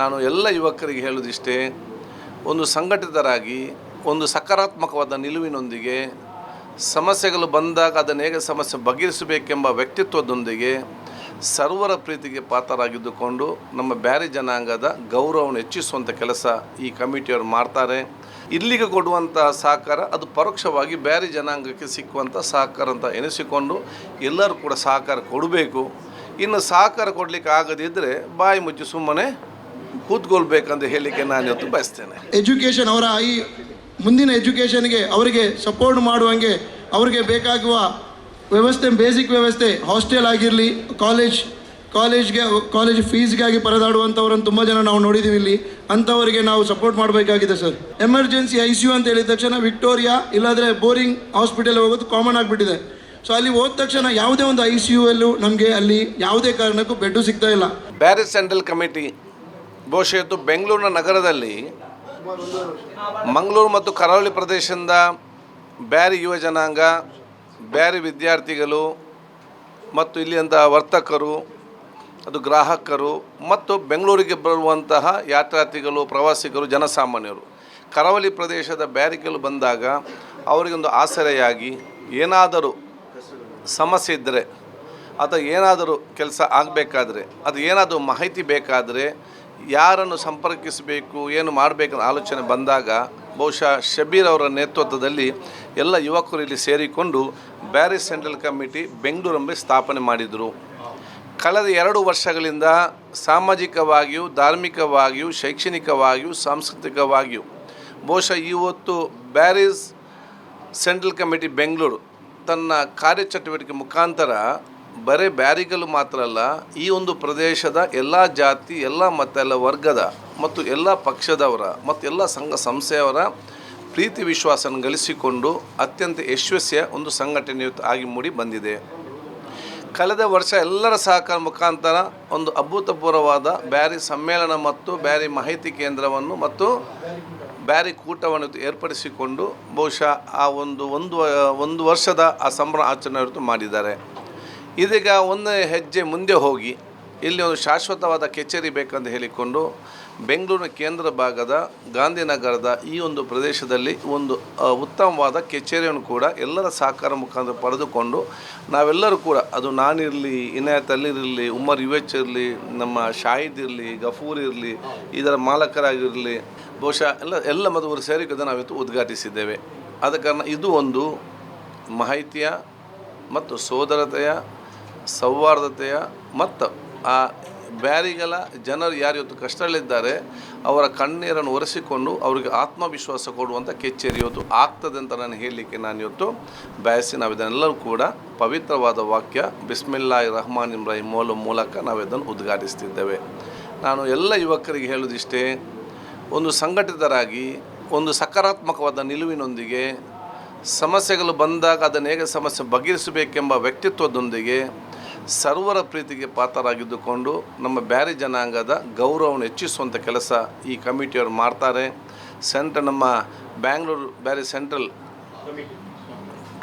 ನಾನು ಎಲ್ಲ ಯುವಕರಿಗೆ ಹೇಳುವುದಿಷ್ಟೇ, ಒಂದು ಸಂಘಟಿತರಾಗಿ, ಒಂದು ಸಕಾರಾತ್ಮಕವಾದ ನಿಲುವಿನೊಂದಿಗೆ, ಸಮಸ್ಯೆಗಳು ಬಂದಾಗ ಅದನ್ನು ಹೇಗೆ ಸಮಸ್ಯೆ ಬಗೆಹರಿಸಬೇಕೆಂಬ ವ್ಯಕ್ತಿತ್ವದೊಂದಿಗೆ ಸರ್ವರ ಪ್ರೀತಿಗೆ ಪಾತ್ರರಾಗಿದ್ದುಕೊಂಡು ನಮ್ಮ ಬ್ಯಾರಿ ಜನಾಂಗದ ಗೌರವವನ್ನು ಹೆಚ್ಚಿಸುವಂಥ ಕೆಲಸ ಈ ಕಮಿಟಿಯವರು ಮಾಡ್ತಾರೆ. ಇಲ್ಲಿಗೆ ಕೊಡುವಂಥ ಸಹಕಾರ, ಅದು ಪರೋಕ್ಷವಾಗಿ ಬ್ಯಾರಿ ಜನಾಂಗಕ್ಕೆ ಸಿಕ್ಕುವಂಥ ಸಹಕಾರ ಅಂತ ಎನಿಸಿಕೊಂಡು ಎಲ್ಲರೂ ಕೂಡ ಸಹಕಾರ ಕೊಡಬೇಕು. ಇನ್ನು ಸಹಕಾರ ಕೊಡಲಿಕ್ಕೆ ಆಗದಿದ್ದರೆ ಬಾಯಿ ಮುಚ್ಚಿ ಸುಮ್ಮನೆ ಕೂತ್ಕೊಳ್ಬೇಕಂತ ಹೇಳಲಿಕ್ಕೆ ನಾನು ಇವತ್ತು ಬಯಸ್ತೇನೆ. ಎಜುಕೇಷನ್ ಅವರ ಈ ಮುಂದಿನ ಎಜುಕೇಷನ್ಗೆ ಅವರಿಗೆ ಸಪೋರ್ಟ್ ಮಾಡುವಂಗೆ ಅವರಿಗೆ ಬೇಕಾಗುವ ವ್ಯವಸ್ಥೆ ಬೇಸಿಕ್ ವ್ಯವಸ್ಥೆ ಹಾಸ್ಟೆಲ್ ಆಗಿರಲಿ ಕಾಲೇಜ್ ಕಾಲೇಜ್ಗೆ ಕಾಲೇಜ್ ಫೀಸ್ಗಾಗಿ ಪರದಾಡುವಂಥವ್ರನ್ನು ತುಂಬ ಜನ ನಾವು ನೋಡಿದ್ದೀವಿ ಇಲ್ಲಿ. ಅಂಥವರಿಗೆ ನಾವು ಸಪೋರ್ಟ್ ಮಾಡಬೇಕಾಗಿದೆ sir emergency I C U ಅಂತ ಹೇಳಿದ ತಕ್ಷಣ ವಿಕ್ಟೋರಿಯಾ ಇಲ್ಲಾಂದರೆ ಬೋರಿಂಗ್ ಹಾಸ್ಪಿಟಲ್ ಹೋಗೋದು ಕಾಮನ್ ಆಗಿಬಿಟ್ಟಿದೆ. ಸೊ ಅಲ್ಲಿ ಹೋದ ತಕ್ಷಣ ಯಾವುದೇ ಒಂದು ಐ ಸಿ ಯು ಅಲ್ಲೂ ನಮಗೆ ಅಲ್ಲಿ ಯಾವುದೇ ಕಾರಣಕ್ಕೂ ಬೆಡ್ಡು ಸಿಗ್ತಾ ಇಲ್ಲ. ಬ್ಯಾರೇಜ್ ಸೆಂಟ್ರಲ್ ಕಮಿಟಿ ಬಹುಶಃ ಇವತ್ತು ಬೆಂಗಳೂರಿನ ನಗರದಲ್ಲಿ ಮಂಗಳೂರು ಮತ್ತು ಕರಾವಳಿ ಪ್ರದೇಶದಿಂದ ಬ್ಯಾರಿ ಯುವ ಜನಾಂಗ, ಬ್ಯಾರಿ ವಿದ್ಯಾರ್ಥಿಗಳು ಮತ್ತು ಇಲ್ಲಿಯಂಥ ವರ್ತಕರು, ಅದು ಗ್ರಾಹಕರು ಮತ್ತು ಬೆಂಗಳೂರಿಗೆ ಬರುವಂತಹ ಯಾತ್ರಾರ್ಥಿಗಳು, ಪ್ರವಾಸಿಗರು, ಜನಸಾಮಾನ್ಯರು. ಕರಾವಳಿ ಪ್ರದೇಶದ ಬ್ಯಾರಿಗಳು ಬಂದಾಗ ಅವರಿಗೊಂದು ಆಸರೆಯಾಗಿ ಏನಾದರೂ ಸಮಸ್ಯೆ ಇದ್ದರೆ, ಅಥವಾ ಏನಾದರೂ ಕೆಲಸ ಆಗಬೇಕಾದ್ರೆ, ಅದು ಏನಾದರೂ ಮಾಹಿತಿ ಬೇಕಾದರೆ ಯಾರನ್ನು ಸಂಪರ್ಕಿಸಬೇಕು, ಏನು ಮಾಡಬೇಕು ಆಲೋಚನೆ ಬಂದಾಗ ಬಹುಶಃ ಶಬೀರ್ ಅವರ ನೇತೃತ್ವದಲ್ಲಿ ಎಲ್ಲ ಯುವಕರು ಇಲ್ಲಿ ಸೇರಿಕೊಂಡು ಬ್ಯಾರಿಸ್ ಸೆಂಟ್ರಲ್ ಕಮಿಟಿ ಬೆಂಗಳೂರಲ್ಲಿ ಸ್ಥಾಪನೆ ಮಾಡಿದರು. ಕಳೆದ ಎರಡು ವರ್ಷಗಳಿಂದ ಸಾಮಾಜಿಕವಾಗಿಯೂ, ಧಾರ್ಮಿಕವಾಗಿಯೂ, ಶೈಕ್ಷಣಿಕವಾಗಿಯೂ, ಸಾಂಸ್ಕೃತಿಕವಾಗಿಯೂ ಬಹುಶಃ ಇವತ್ತು ಬ್ಯಾರಿಸ್ ಸೆಂಟ್ರಲ್ ಕಮಿಟಿ ಬೆಂಗಳೂರು ತನ್ನ ಕಾರ್ಯಚಟುವಟಿಕೆ ಮುಖಾಂತರ ಬರೀ ಬ್ಯಾರಿಗಳು ಮಾತ್ರ ಅಲ್ಲ, ಈ ಒಂದು ಪ್ರದೇಶದ ಎಲ್ಲ ಜಾತಿ, ಎಲ್ಲ ಮತ್ತು ಎಲ್ಲ ವರ್ಗದ ಮತ್ತು ಎಲ್ಲ ಪಕ್ಷದವರ ಮತ್ತು ಎಲ್ಲ ಸಂಘ ಸಂಸ್ಥೆಯವರ ಪ್ರೀತಿ ವಿಶ್ವಾಸನ ಗಳಿಸಿಕೊಂಡು ಅತ್ಯಂತ ಯಶಸ್ವಿಯ ಒಂದು ಸಂಘಟನೆ ಇವತ್ತು ಆಗಿ ಮೂಡಿ ಬಂದಿದೆ. ಕಳೆದ ವರ್ಷ ಎಲ್ಲರ ಸಹಕಾರ ಮುಖಾಂತರ ಒಂದು ಅಭೂತಪೂರ್ವವಾದ ಬ್ಯಾರಿ ಸಮ್ಮೇಳನ ಮತ್ತು ಬ್ಯಾರಿ ಮಾಹಿತಿ ಕೇಂದ್ರವನ್ನು ಮತ್ತು ಬ್ಯಾರಿ ಕೂಟವನ್ನು ಏರ್ಪಡಿಸಿಕೊಂಡು ಬಹುಶಃ ಆ ಒಂದು ಒಂದು ಒಂದು ವರ್ಷದ ಆ ಸಂಭ್ರಮ ಆಚರಣೆ ಮಾಡಿದ್ದಾರೆ. ಇದೀಗ ಒಂದು ಹೆಜ್ಜೆ ಮುಂದೆ ಹೋಗಿ ಇಲ್ಲಿ ಒಂದು ಶಾಶ್ವತವಾದ ಕಚೇರಿ ಬೇಕಂತ ಹೇಳಿಕೊಂಡು ಬೆಂಗಳೂರಿನ ಕೇಂದ್ರ ಭಾಗದ ಗಾಂಧಿನಗರದ ಈ ಒಂದು ಪ್ರದೇಶದಲ್ಲಿ ಒಂದು ಉತ್ತಮವಾದ ಕಚೇರಿಯನ್ನು ಕೂಡ ಎಲ್ಲರ ಸಹಕಾರ ಮುಖಾಂತರ ಪಡೆದುಕೊಂಡು ನಾವೆಲ್ಲರೂ ಕೂಡ, ಅದು ನಾನಿರಲಿ ಇನಾಯತ್ ಅಲ್ಲಿರಲಿ ಉಮರ್ ಯುವೆಚ್ ಇರಲಿ, ನಮ್ಮ ಶಾಹಿದ್ ಇರಲಿ, ಗಫೂರ್ ಇರಲಿ, ಇದರ ಮಾಲಕರಾಗಿರಲಿ, ಬಹುಶಃ ಎಲ್ಲ ಎಲ್ಲ ಮದುವರು ಸೇರಿ ನಾವು ನಾವಿತ್ತು ಉದ್ಘಾಟಿಸಿದ್ದೇವೆ. ಆದ ಕಾರಣ ಇದು ಒಂದು ಮಾಹಿತಿಯ ಮತ್ತು ಸೋದರತೆಯ ಸೌಹಾರ್ದತೆಯ ಮತ್ತು ಆ ಬ್ಯಾರಿಗಳ ಜನರು ಯಾರು ಇವತ್ತು ಕಷ್ಟದಲ್ಲಿದ್ದಾರೆ, ಅವರ ಕಣ್ಣೀರನ್ನು ಒರೆಸಿಕೊಂಡು ಅವರಿಗೆ ಆತ್ಮವಿಶ್ವಾಸ ಕೊಡುವಂಥ ಕೆಚ್ಚೇರಿ ಇವತ್ತು ಆಗ್ತದೆ ಅಂತ ನಾನು ಹೇಳಲಿಕ್ಕೆ ನಾನು ಇವತ್ತು ಬಯಸಿ ನಾವು ಇದನ್ನೆಲ್ಲರೂ ಕೂಡ ಪವಿತ್ರವಾದ ವಾಕ್ಯ ಬಿಸ್ಮಿಲ್ಲಾಹ್ ರಹಮಾನ್ ಇಬ್ರಾಹಿಂ ಮೋಲ ಮೂಲಕ ನಾವು ಇದನ್ನು ಉದ್ಘಾಟಿಸ್ತಿದ್ದೇವೆ. ನಾನು ಎಲ್ಲ ಯುವಕರಿಗೆ ಹೇಳೋದಿಷ್ಟೇ ಒಂದು ಸಂಘಟಿತರಾಗಿ, ಒಂದು ಸಕಾರಾತ್ಮಕವಾದ ನಿಲುವಿನೊಂದಿಗೆ, ಸಮಸ್ಯೆಗಳು ಬಂದಾಗ ಅದನ್ನು ಹೇಗೆ ಸಮಸ್ಯೆ ಬಗೆಹರಿಸಬೇಕೆಂಬ ವ್ಯಕ್ತಿತ್ವದೊಂದಿಗೆ ಸರ್ವರ ಪ್ರೀತಿಗೆ ಪಾತ್ರರಾಗಿದ್ದುಕೊಂಡು ನಮ್ಮ ಬ್ಯಾರಿ ಜನಾಂಗದ ಗೌರವವನ್ನು ಹೆಚ್ಚಿಸುವಂಥ ಕೆಲಸ ಈ ಕಮಿಟಿಯವರು ಮಾಡ್ತಾರೆ. ಸೆಂಟ್ರ್ ನಮ್ಮ Bangalore Beary central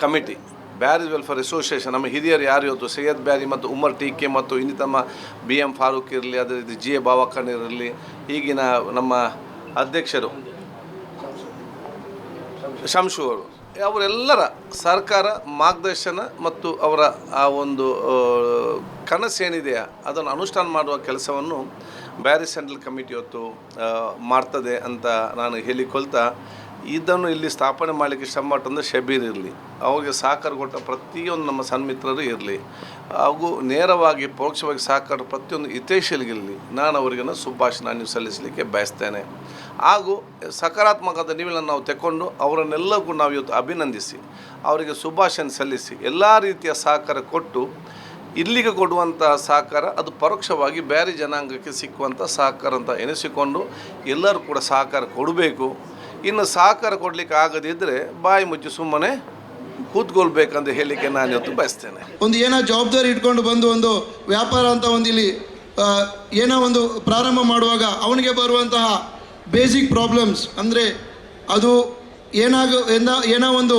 committee Beary welfare association ನಮ್ಮ ಹಿರಿಯರು ಯಾರು ಇವತ್ತು? ಸೈಯದ್ ಬ್ಯಾರಿ ಮತ್ತು ಉಮರ್ ಟಿ ಕೆ ಮತ್ತು ಇನ್ನಿತಮ್ಮ ಬಿ ಎಂ ಫಾರೂಕ್ ಇರಲಿ, ಅದೇ ರೀತಿ ಜಿ ಎ ಬಾವಕ್ಕನ್ ಇರಲಿ, ಈಗಿನ ನಮ್ಮ ಅಧ್ಯಕ್ಷರು, ಶಂಶು ಅವರು. ಅವರೆಲ್ಲರ ಸರ್ಕಾರ, ಮಾರ್ಗದರ್ಶನ ಮತ್ತು ಅವರ ಆ ಒಂದು ಕನಸೇನಿದೆಯಾ ಅದನ್ನು ಅನುಷ್ಠಾನ ಮಾಡುವ ಕೆಲಸವನ್ನು ಬ್ಯಾರಿ ಸೆಂಟ್ರಲ್ ಕಮಿಟಿ ಹೊತ್ತು ಮಾಡ್ತದೆ ಅಂತ ನಾನು ಹೇಳಿಕೊಳ್ತಾ, ಇದನ್ನು ಇಲ್ಲಿ ಸ್ಥಾಪನೆ ಮಾಡಲಿಕ್ಕೆ ಶ್ರಮ ಶಬೀರ್ ಇರಲಿ. ಅವರಿಗೆ ಸಹಕಾರ ಕೊಟ್ಟ ಪ್ರತಿಯೊಂದು ನಮ್ಮ ಸನ್ಮಿತ್ರರು ಇರಲಿ. ಹಾಗೂ ನೇರವಾಗಿ, ಪರೋಕ್ಷವಾಗಿ ಸಹಕಾರ ಪ್ರತಿಯೊಂದು ಹಿತೈಷಿಗಳಿರಲಿ ನಾನು ಅವರಿಗನ್ನು ಶುಭಾಶಯ ನೀವು ಸಲ್ಲಿಸಲಿಕ್ಕೆ ಬಯಸ್ತೇನೆ. ಹಾಗೂ ಸಕಾರಾತ್ಮಕದ ನಿಲುವನ್ನು ನಾವು ತೆಕ್ಕೊಂಡು ಅವರನ್ನೆಲ್ಲಕ್ಕೂ ನಾವು ಇವತ್ತು ಅಭಿನಂದಿಸಿ, ಅವರಿಗೆ ಶುಭಾಶಯ ಸಲ್ಲಿಸಿ, ಎಲ್ಲ ರೀತಿಯ ಸಹಕಾರ ಕೊಟ್ಟು ಇಲ್ಲಿಗೆ ಕೊಡುವಂಥ ಸಹಕಾರ, ಅದು ಪರೋಕ್ಷವಾಗಿ ಬೇರೆ ಜನಾಂಗಕ್ಕೆ ಸಿಕ್ಕುವಂಥ ಸಹಕಾರ ಅಂತ ಎನಿಸಿಕೊಂಡು ಎಲ್ಲರೂ ಕೂಡ ಸಹಕಾರ ಕೊಡಬೇಕು. ಇನ್ನು ಸಹಕಾರ ಕೊಡಲಿಕ್ಕೆ ಆಗದಿದ್ದರೆ ಬಾಯಿ ಮುಚ್ಚಿ ಸುಮ್ಮನೆ ಕೂತ್ಕೊಳ್ಬೇಕಂತ ಹೇಳಲಿಕ್ಕೆ ನಾನು ಇವತ್ತು ಬಯಸ್ತೇನೆ. ಒಂದು ಏನೋ ಜವಾಬ್ದಾರಿ ಇಟ್ಕೊಂಡು ಬಂದು ಒಂದು ವ್ಯಾಪಾರ ಅಂತ ಒಂದು ಇಲ್ಲಿ ಏನೋ ಒಂದು ಪ್ರಾರಂಭ ಮಾಡುವಾಗ ಅವನಿಗೆ ಬರುವಂತಹ ಬೇಸಿಕ್ ಪ್ರಾಬ್ಲಮ್ಸ್ ಅಂದರೆ ಅದು ಏನಾಗ, ಏನ- ಏನೋ ಒಂದು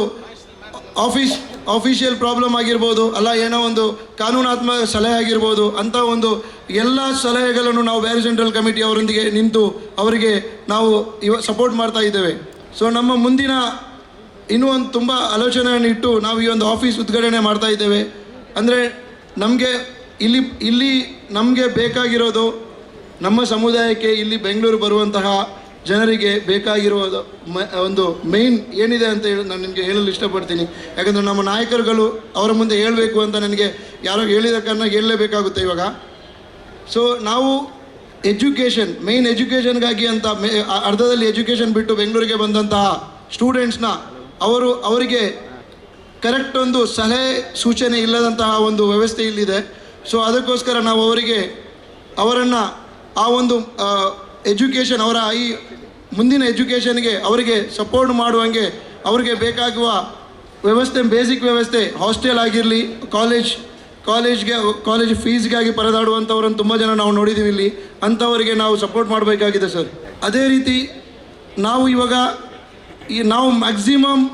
ಆಫೀಸ್ ಆಫೀಷಿಯಲ್ ಪ್ರಾಬ್ಲಮ್ ಆಗಿರ್ಬೋದು, ಅಲ್ಲ ಏನೋ ಒಂದು ಕಾನೂನಾತ್ಮಕ ಸಲಹೆ ಆಗಿರ್ಬೋದು ಅಂಥ ಒಂದು ಎಲ್ಲ ಸಲಹೆಗಳನ್ನು ನಾವು ಬ್ಯಾರಿ ಸೆಂಟ್ರಲ್ ಕಮಿಟಿ ಅವರೊಂದಿಗೆ ನಿಂತು ಅವರಿಗೆ ನಾವು ಇವ ಸಪೋರ್ಟ್ ಮಾಡ್ತಾ ಇದ್ದೇವೆ. ಸೊ ನಮ್ಮ ಮುಂದಿನ ಇನ್ನೂ ಒಂದು ತುಂಬ ಆಲೋಚನೆಯನ್ನು ಇಟ್ಟು ನಾವು ಈ ಒಂದು ಆಫೀಸ್ ಉದ್ಘಾಟನೆ ಮಾಡ್ತಾ ಇದ್ದೇವೆ. ಅಂದರೆ ನಮಗೆ ಇಲ್ಲಿ ಇಲ್ಲಿ ನಮಗೆ ಬೇಕಾಗಿರೋದು ನಮ್ಮ ಸಮುದಾಯಕ್ಕೆ ಇಲ್ಲಿ ಬೆಂಗಳೂರು ಬರುವಂತಹ ಜನರಿಗೆ ಬೇಕಾಗಿರುವ ಒಂದು ಮೇನ್ ಏನಿದೆ ಅಂತ ಹೇಳಿ ನಾನು ನಿಮಗೆ ಹೇಳಲು ಇಷ್ಟಪಡ್ತೀನಿ. ಯಾಕಂದರೆ ನಮ್ಮ ನಾಯಕರುಗಳು ಅವರ ಮುಂದೆ ಹೇಳಬೇಕು ಅಂತ ನನಗೆ ಯಾರೋ ಹೇಳಿದ ಕಾರಣ ಹೇಳಲೇಬೇಕಾಗುತ್ತೆ ಇವಾಗ. ಸೊ ನಾವು ಎಜುಕೇಷನ್ ಮೇನ್ ಎಜುಕೇಷನ್ಗಾಗಿ ಅಂತ ಮೇ ಅರ್ಧದಲ್ಲಿ ಎಜುಕೇಷನ್ ಬಿಟ್ಟು ಬೆಂಗಳೂರಿಗೆ ಬಂದಂತಹ ಸ್ಟೂಡೆಂಟ್ಸ್ನ ಅವರು ಅವರಿಗೆ ಕರೆಕ್ಟ್ ಒಂದು ಸಲಹೆ, ಸೂಚನೆ ಇಲ್ಲದಂತಹ ಒಂದು ವ್ಯವಸ್ಥೆ ಇಲ್ಲಿದೆ. ಸೊ ಅದಕ್ಕೋಸ್ಕರ ನಾವು ಅವರಿಗೆ ಅವರನ್ನು ಆ ಒಂದು ಎಜುಕೇಷನ್ ಅವರ ಈ ಮುಂದಿನ ಎಜುಕೇಷನ್ಗೆ ಅವರಿಗೆ ಸಪೋರ್ಟ್ ಮಾಡುವಂಗೆ ಅವರಿಗೆ ಬೇಕಾಗುವ ವ್ಯವಸ್ಥೆ ಬೇಸಿಕ್ ವ್ಯವಸ್ಥೆ ಹಾಸ್ಟೆಲ್ ಆಗಿರಲಿ ಕಾಲೇಜ್ ಕಾಲೇಜ್ಗೆ ಕಾಲೇಜ್ ಫೀಸ್ಗಾಗಿ ಪರದಾಡುವಂಥವ್ರನ್ನು ತುಂಬ ಜನ ನಾವು ನೋಡಿದ್ದೀವಿ ಇಲ್ಲಿ. ಅಂಥವರಿಗೆ ನಾವು ಸಪೋರ್ಟ್ ಮಾಡಬೇಕಾಗಿದೆ ಸರ್ ಅದೇ ರೀತಿ ನಾವು ಇವಾಗ ಈ ನಾವು ಮ್ಯಾಕ್ಸಿಮಮ್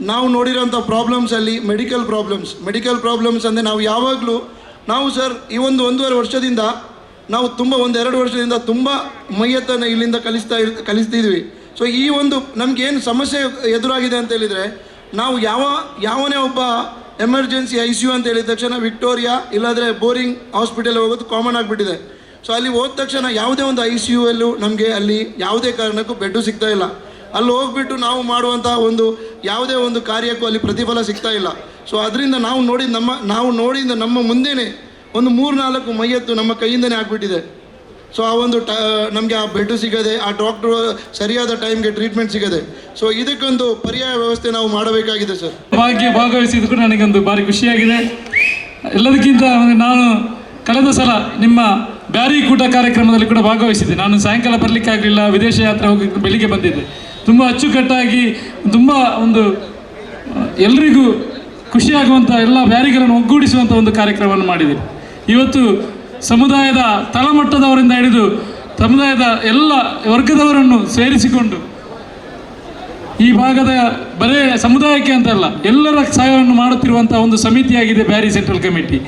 ನಾವು ನೋಡಿರೋಂಥ ಪ್ರಾಬ್ಲಮ್ಸಲ್ಲಿ ಮೆಡಿಕಲ್ ಪ್ರಾಬ್ಲಮ್ಸ್ ಮೆಡಿಕಲ್ ಪ್ರಾಬ್ಲಮ್ಸ್ ಅಂದರೆ ನಾವು ಯಾವಾಗಲೂ ನಾವು ಸರ್ ಈ ಒಂದು ಒಂದೂವರೆ ವರ್ಷದಿಂದ ನಾವು ತುಂಬ ಒಂದೆರಡು ವರ್ಷದಿಂದ ತುಂಬ ಮೈಯತ್ತನ್ನು ಇಲ್ಲಿಂದ ಕಲಿಸ್ತಾ ಇರ್, ಕಲಿಸ್ತಿದ್ವಿ. ಸೊ ಈ ಒಂದು ನಮಗೇನು ಸಮಸ್ಯೆ ಎದುರಾಗಿದೆ ಅಂತ ಹೇಳಿದರೆ, ನಾವು ಯಾವ, ಯಾವನೇ ಒಬ್ಬ ಎಮರ್ಜೆನ್ಸಿ ಐ ಸಿ ಯು ಅಂತ ಹೇಳಿದ ತಕ್ಷಣ ವಿಕ್ಟೋರಿಯಾ ಇಲ್ಲಾಂದರೆ ಬೋರಿಂಗ್ ಹಾಸ್ಪಿಟಲ್ ಹೋಗೋದು ಕಾಮನ್ ಆಗಿಬಿಟ್ಟಿದೆ. ಸೊ ಅಲ್ಲಿ ಹೋದ ತಕ್ಷಣ ಯಾವುದೇ ಒಂದು ಐ ಸಿ ಯು ಅಲ್ಲೂ ನಮಗೆ ಅಲ್ಲಿ ಯಾವುದೇ ಕಾರಣಕ್ಕೂ ಬೆಡ್ಡು ಸಿಗ್ತಾ ಇಲ್ಲ. ಅಲ್ಲಿ ಹೋಗ್ಬಿಟ್ಟು ನಾವು ಮಾಡುವಂಥ ಒಂದು ಯಾವುದೇ ಒಂದು ಕಾರ್ಯಕ್ಕೂ ಅಲ್ಲಿ ಪ್ರತಿಫಲ ಸಿಗ್ತಾ ಇಲ್ಲ. ಸೊ ಅದರಿಂದ ನಾವು ನೋಡಿದ ನಮ್ಮ, ನಾವು ನೋಡಿದ ನಮ್ಮ ಮುಂದೆನೇ ಒಂದು ಮೂರು ನಾಲ್ಕು ಮೈಯತ್ತು ನಮ್ಮ ಕೈಯಿಂದನೇ ಆಗಿಬಿಟ್ಟಿದೆ. ಸೊ ಆ ಒಂದು ಟ ನಮಗೆ ಆ ಬೆಡ್ಡು ಸಿಗದೆ, ಆ ಡಾಕ್ಟ್ರು ಸರಿಯಾದ ಟೈಮ್ಗೆ ಟ್ರೀಟ್ಮೆಂಟ್ ಸಿಗದೆ. ಸೊ ಇದಕ್ಕೊಂದು ಪರ್ಯಾಯ ವ್ಯವಸ್ಥೆ ನಾವು ಮಾಡಬೇಕಾಗಿದೆ ಸರ್ ಭಾಗ್ಯ ಭಾಗವಹಿಸಿದ ಕೂಡ ನನಗೊಂದು ಭಾರಿ ಖುಷಿಯಾಗಿದೆ. ಎಲ್ಲದಕ್ಕಿಂತ ನಾನು ಕಳೆದ ಸಲ ನಿಮ್ಮ ಬ್ಯಾರಿ ಕೂಟ ಕಾರ್ಯಕ್ರಮದಲ್ಲಿ ಕೂಡ ಭಾಗವಹಿಸಿದ್ದೆ. ನಾನು ಸಾಯಂಕಾಲ ಬರಲಿಕ್ಕೆ ಆಗಲಿಲ್ಲ, ವಿದೇಶ ಯಾತ್ರೆ ಹೋಗಿ ಬೆಳಿಗ್ಗೆ ಬಂದಿದ್ದೆ. ತುಂಬ ಅಚ್ಚುಕಟ್ಟಾಗಿ, ತುಂಬ ಒಂದು ಎಲ್ರಿಗೂ ಖುಷಿಯಾಗುವಂಥ ಎಲ್ಲ ಬ್ಯಾರಿಗಳನ್ನು ಒಗ್ಗೂಡಿಸುವಂಥ ಒಂದು ಕಾರ್ಯಕ್ರಮವನ್ನು ಮಾಡಿದ್ದೀರಿ ಇವತ್ತು ಸಮುದಾಯದ ತಳಮಟ್ಟದವರಿಂದ ಹಿಡಿದು ಸಮುದಾಯದ ಎಲ್ಲ ವರ್ಗದವರನ್ನು ಸೇರಿಸಿಕೊಂಡು ಈ ಭಾಗದ ಬರೇ ಸಮುದಾಯಕ್ಕೆ ಅಂತಲ್ಲ, ಎಲ್ಲರ ಸಹಾಯವನ್ನು ಮಾಡುತ್ತಿರುವಂಥ ಒಂದು ಸಮಿತಿಯಾಗಿದೆ ಬ್ಯಾರಿ ಸೆಂಟ್ರಲ್ ಕಮಿಟಿ.